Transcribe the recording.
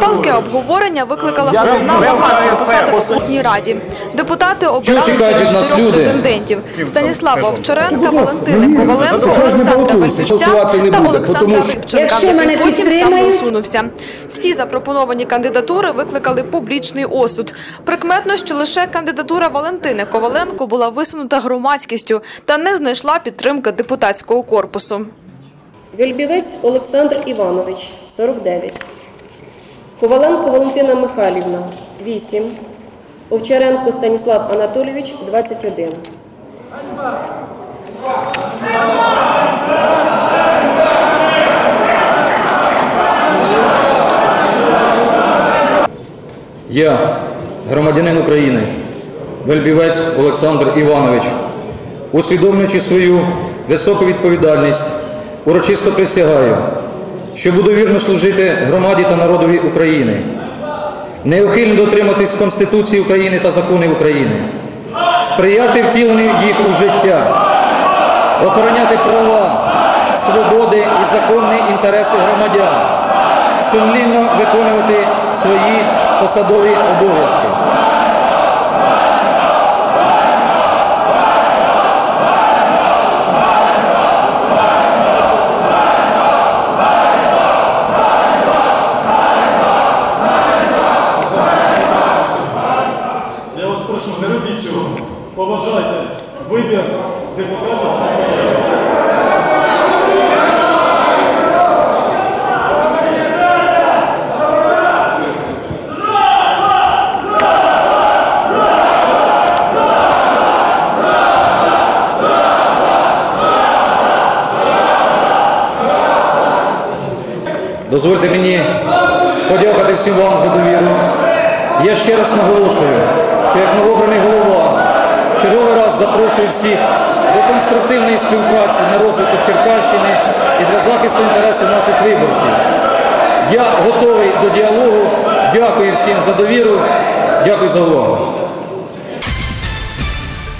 Палке обговорення викликала головна вакантна посада в обласній раді. Депутати обирали чотирьох претендентів Станіслава Овчаренка, Валентини Коваленко, Олександра Вальпівця та Олександра Рибченка, який потім сам усунувся. Всі запропоновані кандидатури викликали публічний осуд. Прикметно, що лише кандидатура Валентини Коваленко була висунута громадськістю та не знайшла підтримки депутатського корпусу. Вільбівець Олександр Іванович 49. Коваленко Валентина Михайлівна 8. Овчаренко Станіслав Анатолійович 21. Я, громадянин України, Вельбівець Олександр Іванович, усвідомлюючи свою високу відповідальність, урочисто присягаю, що буду вірно служити громаді та народові України, неухильно дотриматись Конституції України та законів України, сприяти втіленню їх у життя, охороняти права, свободи і законні інтереси громадян, сумлінно виконувати свої посадові обов'язки. Поважайте вибір депутатів. Дозвольте мені подякувати всім вам за довіру. Я ще раз наголошую, що як новообраний голова раз запрошую всіх до конструктивної співпраці на розвиток Черкащини і для захисту інтересів наших виборців. Я готовий до діалогу. Дякую всім за довіру. Дякую за увагу.